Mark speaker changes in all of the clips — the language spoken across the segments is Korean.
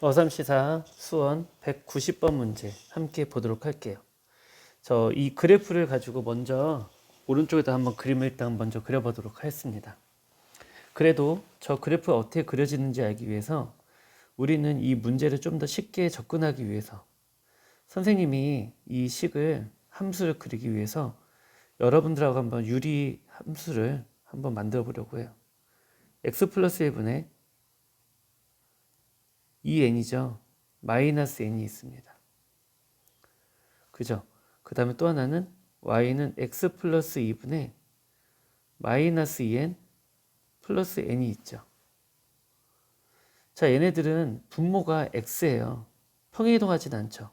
Speaker 1: 어삼시사 수원 190번 문제 함께 보도록 할게요. 저 이 그래프를 가지고 먼저 오른쪽에다 한번 그림을 일단 먼저 그려보도록 하겠습니다. 그래도 저 그래프가 어떻게 그려지는지 알기 위해서 우리는 이 문제를 좀 더 쉽게 접근하기 위해서 선생님이 이 식을 함수를 그리기 위해서 여러분들하고 한번 유리 함수를 한번 만들어 보려고 해요. x 플러스 1분의 2n이죠. 마이너스 n이 있습니다. 그죠? 그 다음에 또 하나는 y는 x 플러스 2분의 마이너스 2n 플러스 n이 있죠. 자, 얘네들은 분모가 x예요. 평행이동하진 않죠.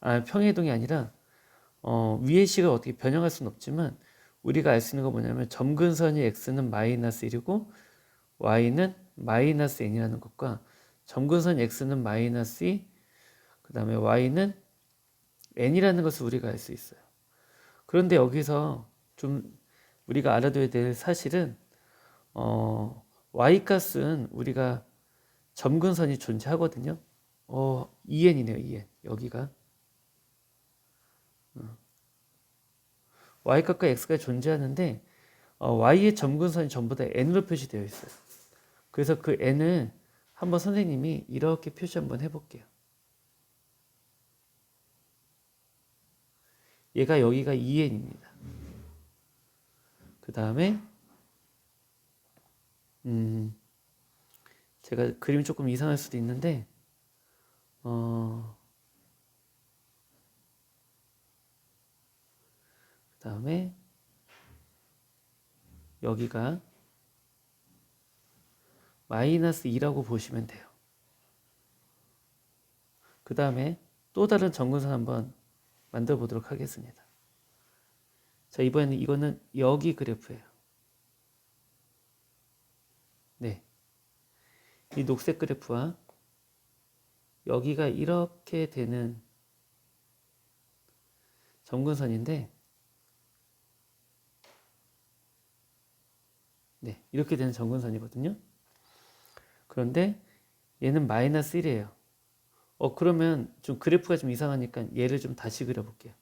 Speaker 1: 아, 평행이동이 아니라 어, 위의 식을 어떻게 변형할 수는 없지만 우리가 알 수 있는 건 뭐냐면 점근선이 x는 마이너스 1이고 y는 마이너스 n이라는 것과 점근선 x는 마이너스 2, 그 다음에 y는 n이라는 것을 우리가 알 수 있어요. 그런데 여기서 좀 우리가 알아둬야 될 사실은 어, y 값은 우리가 점근선이 존재하거든요. 어, 2n이네요, 2n. 여기가. 어. y 값과 x가 존재하는데 어, y의 점근선이 전부 다 n으로 표시되어 있어요. 그래서 그 n을 한번 선생님이 이렇게 표시 한번 해볼게요. 얘가 여기가 2n입니다. 그 다음에 음 제가 그림이 조금 이상할 수도 있는데 어 그 다음에 여기가 마이너스 2라고 보시면 돼요. 그 다음에 또 다른 정근선 한번 만들어 보도록 하겠습니다. 자, 이번에는 이거는 여기 그래프예요. 네. 이 녹색 그래프와 여기가 이렇게 되는 점근선인데 네, 이렇게 되는 점근선이거든요. 그런데 얘는 마이너스 1이에요. 어, 그러면 좀 그래프가 좀 이상하니까 얘를 좀 다시 그려볼게요.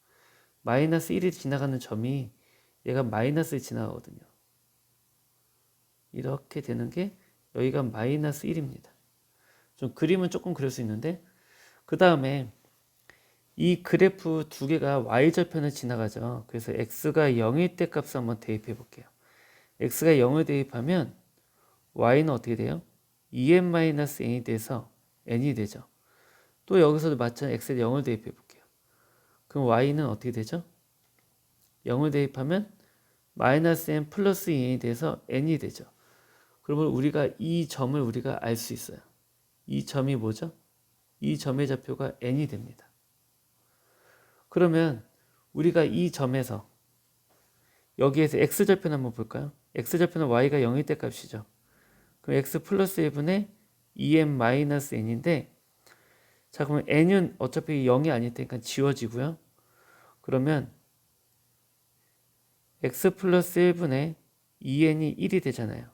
Speaker 1: 마이너스 1이 지나가는 점이 얘가 마이너스 지나가거든요. 이렇게 되는 게 여기가 마이너스 1입니다. 좀 그림은 조금 그릴 수 있는데 그 다음에 이 그래프 두 개가 y절편을 지나가죠. 그래서 x가 0일 때 값을 한번 대입해 볼게요. x가 0을 대입하면 y는 어떻게 돼요? 2n-n이 돼서 n이 되죠. 또 여기서도 마찬가지 x에 0을 대입해 볼게요. 그럼 y는 어떻게 되죠? 0을 대입하면 마이너스 n 플러스 2n이 돼서 n이 되죠. 그러면 우리가 이 점을 우리가 알 수 있어요. 이 점이 뭐죠? 이 점의 좌표가 n이 됩니다. 그러면 우리가 이 점에서 여기에서 x좌표는 한번 볼까요? x좌표는 y가 0일 때 값이죠. 그럼 x 플러스 1분의 2n 마이너스 n인데 자 그러면 n은 어차피 0이 아닐 테니까 지워지고요. 그러면 x 플러스 1분의 2n이 1이 되잖아요.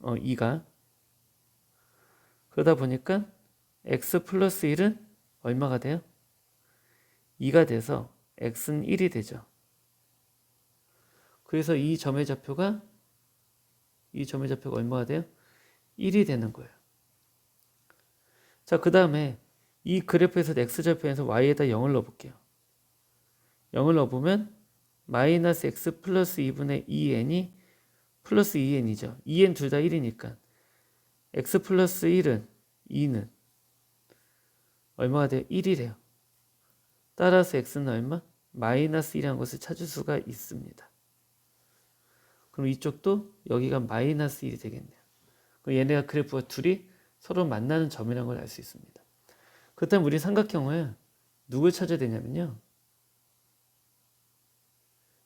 Speaker 1: 어 2가 그러다 보니까 x 플러스 1은 얼마가 돼요? 2가 돼서 x는 1이 되죠. 그래서 이 점의 좌표가 이 점의 좌표가 얼마가 돼요? 1이 되는 거예요. 자, 그 다음에 이 그래프에서 x좌표에서 y에다 0을 넣어볼게요. 0을 넣어보면 마이너스 x 플러스 2분의 2n이 플러스 2n이죠. 2n 둘 다 1이니까 x 플러스 1은 2는 얼마가 돼요? 1이래요. 따라서 x는 얼마? 마이너스 1이라는 것을 찾을 수가 있습니다. 그럼 이쪽도 여기가 마이너스 1이 되겠네요. 그럼 얘네가 그래프가 둘이 서로 만나는 점이라는 걸 알 수 있습니다. 그렇다면 우리 삼각형을 누굴 찾아야 되냐면요.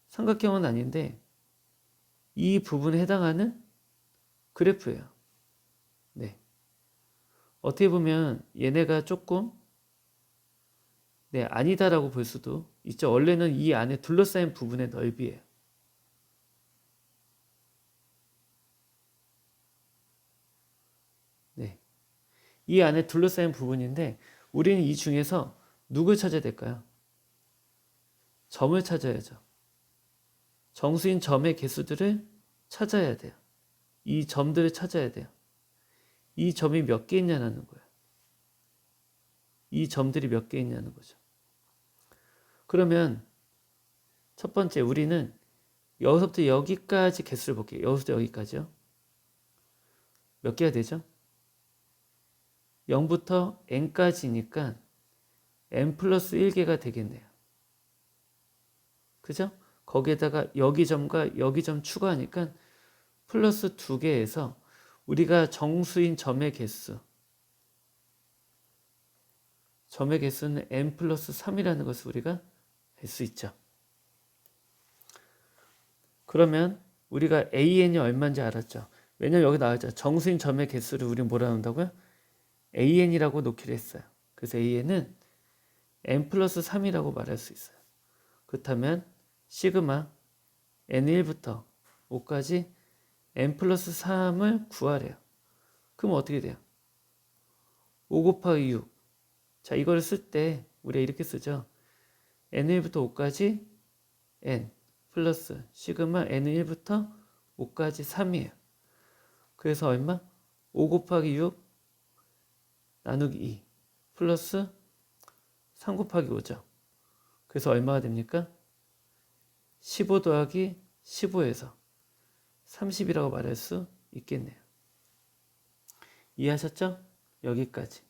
Speaker 1: 삼각형은 아닌데 이 부분에 해당하는 그래프예요. 네. 어떻게 보면 얘네가 조금 네, 아니다라고 볼 수도 있죠. 원래는 이 안에 둘러싸인 부분의 넓이에요. 이 안에 둘러싸인 부분인데 우리는 이 중에서 누굴 찾아야 될까요? 점을 찾아야죠. 정수인 점의 개수들을 찾아야 돼요. 이 점들을 찾아야 돼요. 이 점이 몇 개 있냐는 거예요. 이 점들이 몇 개 있냐는 거죠. 그러면 첫 번째 우리는 여기서부터 여기까지 개수를 볼게요. 여기서부터 여기까지요. 몇 개가 되죠? 0부터 n까지니까 n 플러스 1개가 되겠네요. 그죠? 거기에다가 여기 점과 여기 점 추가하니까 플러스 2개에서 우리가 정수인 점의 개수 점의 개수는 n 플러스 3이라는 것을 우리가 알 수 있죠. 그러면 우리가 an이 얼마인지 알았죠. 왜냐면 여기 나와있죠. 정수인 점의 개수를 우리는 뭐라 한다고요? An이라고 놓기로 했어요. 그래서 an은 n 플러스 3이라고 말할 수 있어요. 그렇다면 시그마 n1부터 5까지 n 플러스 3을 구하래요. 그럼 어떻게 돼요? 5 곱하기 6. 자, 이걸 쓸때 우리가 이렇게 쓰죠. n1부터 5까지 n 플러스 시그마 n1부터 5까지 3이에요. 그래서 얼마? 5 곱하기 6 나누기 2 플러스 3 곱하기 5죠. 그래서 얼마가 됩니까? 15 더하기 15에서 30이라고 말할 수 있겠네요. 이해하셨죠? 여기까지.